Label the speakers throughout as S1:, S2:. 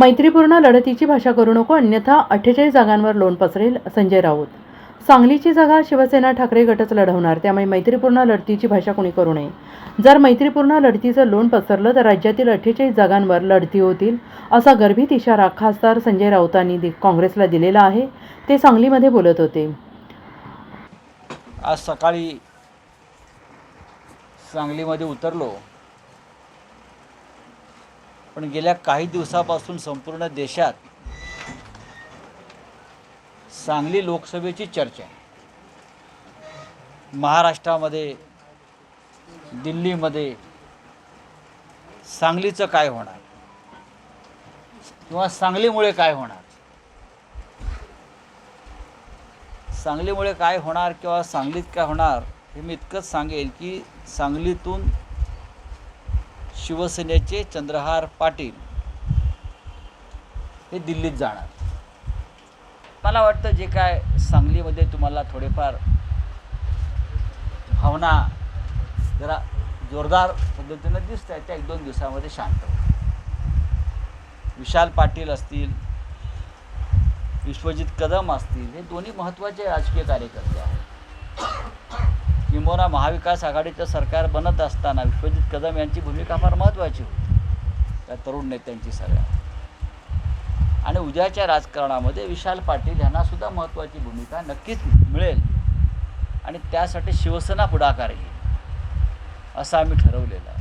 S1: मैत्रीपूर्ण लढतीची भाषा करू नको अन्यथा अठ्ठेचाळीस जागांवर लोण पसरेल संजय राऊत. सांगलीची जागा शिवसेना ठाकरे गटच लढवणार त्यामुळे मैत्रीपूर्ण लढतीची भाषा कोणी करू नये. जर मैत्रीपूर्ण लढतीचं लोण पसरलं तर राज्यातील अठ्ठेचाळीस जागांवर लढती होतील असा गर्भित इशारा खासदार संजय राऊतांनी दि- काँग्रेसला दिलेला आहे. ते सांगलीमध्ये बोलत होते.
S2: आज सकाळी सांगलीमध्ये उतरलो. पण गेल्या काही दिवसापासून संपूर्ण देशात सांगली लोकसभेची चर्चा आहे. महाराष्ट्रामध्ये दिल्लीमध्ये सांगलीचं काय होणार? किंवा सांगलीमुळे काय होणार? सांगलीमुळे काय होणार किंवा सांगलीत काय होणार हे मी इतकंच सांगेल की सांगलीतून शिवसेनेचे चंद्रहार पाटील हे दिल्लीत जाणार. मला वाटतं जे काय सांगलीमध्ये तुम्हाला थोडेफार भावना जरा जोरदार पद्धतीनं दिसत आहेत त्या एक दोन दिवसामध्ये शांत विशाल पाटील असतील विश्वजित कदम असतील हे दोन्ही महत्त्वाचे राजकीय कार्यकर्ते आहेत. किंबहुना महाविकास आघाडीचं सरकार बनत असताना विश्वजित कदम यांची भूमिका फार महत्त्वाची होती. त्या तरुण नेत्यांची सगळ्या आणि उद्याच्या राजकारणामध्ये विशाल पाटील यांना सुद्धा महत्त्वाची भूमिका नक्कीच मिळेल. आणि त्यासाठी शिवसेना पुढाकार घेईल. असं आम्ही ठरवलेलं आहे.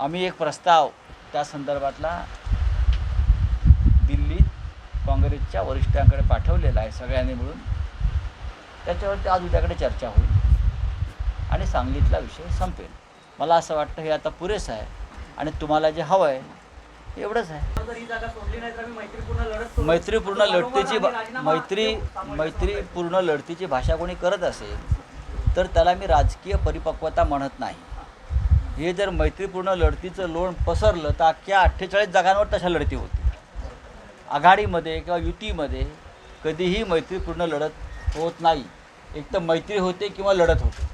S2: आम्ही एक प्रस्ताव त्या संदर्भातला दिल्लीत काँग्रेसच्या वरिष्ठांकडे पाठवलेला आहे सगळ्यांनी मिळून. त्याच्यावरती आज उद्याकडे चर्चा होईल. आणि सांगलीतला विषय संपेल. मला असं वाटतं हे आता पुरेसं आहे. आणि तुम्हाला जे हवं आहे एवढंच आहे.
S3: मैत्रीपूर्ण
S2: लढतीची मैत्री मैत्रीपूर्ण लढतीची भाषा कोणी करत असेल तर त्याला मी राजकीय परिपक्वता म्हणत नाही. हे जर मैत्रीपूर्ण लढतीचं लोण पसरलं तर अख्ख्या अठ्ठेचाळीस जागांवर तशा लढती होतील. आघाडीमध्ये किंवा युतीमध्ये कधीही मैत्रीपूर्ण लढत होत नाही एक तर मैत्री होते किंवा लढत होते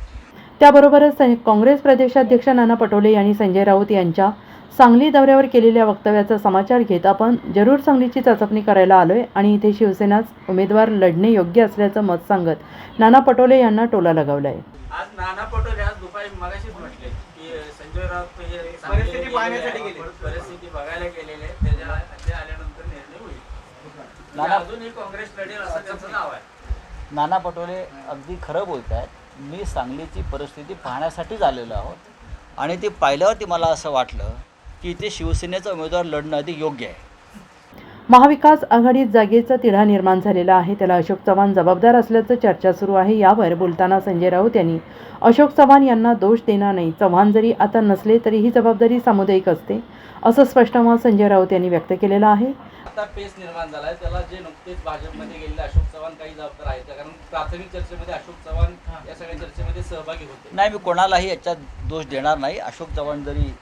S1: त्याबरोबरच काँग्रेस प्रदेशाध्यक्ष नाना पटोले यांनी संजय राऊत यांच्या सांगली दौऱ्यावर केलेल्या वक्तव्याचा समाचार घेत आपण जरूर सांगलीची चाचपणी करायला आलोय आणि इथे शिवसेनाच उमेदवार लढणे योग्य असल्याचं मत सांगत नाना पटोले यांना टोला लगावलाय
S4: आज नाना पटोले आज दुपारी मगाशीच म्हटले की संजय राऊत हे
S3: परिस्थिती पाहण्यासाठी गेले.
S4: परिस्थिती बघायला गेलेले. त्याच्या आल्यानंतर निर्णय होईल
S2: नाना-
S4: अजूनही काँग्रेस लढेल असं त्यांचं नाव आहे
S2: नाना पटोले अगदी खरं बोलत आहेत. मी सांगलीची परिस्थिती पाहण्यासाठीच आलेलो आहोत. आणि ते पाहिल्यावरती मला असं वाटलं की इथे शिवसेनेचा उमेदवार लढणं अधिक योग्य आहे.
S1: महाविकास आघाडीत जागेचा तिढा निर्माण झालेला आहे. त्याला अशोक चव्हाण जबाबदार असल्याचं चर्चा सुरू आहे. यावर बोलताना संजय राऊत यांनी अशोक चव्हाण यांना दोष देणार नाही. चव्हाण जरी आता नसले तरी ही जबाबदारी सामुदायिक असते. असं स्पष्ट मत संजय राऊत यांनी व्यक्त केलेलं आहे.
S4: आता पेस निर्माण झाला आहे त्याला जे नुकतेच भाजपमध्ये गेलेले अशोक चव्हाण काही जबाबदार आहेत. कारण प्राथमिक चर्चेमध्ये अशोक चव्हाण या सगळ्या चर्चेमध्ये सहभागी होते.
S2: नाही मी कोणालाही याच्यात दोष देणार नाही. अशोक चव्हाण जरी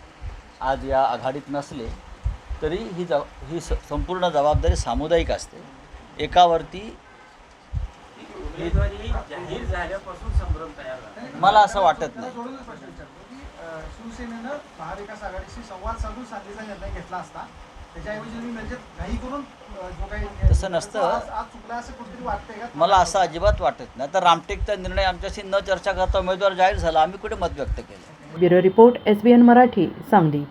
S2: आज या आघाडीत नसले तरी ही ज ही स संपूर्ण जबाबदारी सामुदायिक असते. एकावरती
S4: उमेदवारी जाहीर झाल्यापासून संभ्रम तयार झाला.
S2: मला असं वाटत नाही.
S5: शिवसेनेनं महाविकास आघाडीशी संवाद साधून सांगलीचा निर्णय घेतला असता म्हणजे
S2: तसं नसतं.
S5: आज आज चुकला असं कुठेतरी वाटतंय का?
S2: मला असं अजिबात वाटत नाही. तर रामटेकचा निर्णय आमच्याशी न चर्चा करता उमेदवार जाहीर झाला. आम्ही कुठे मत व्यक्त केलं?
S1: Bureau report S B N Marathi Sangli.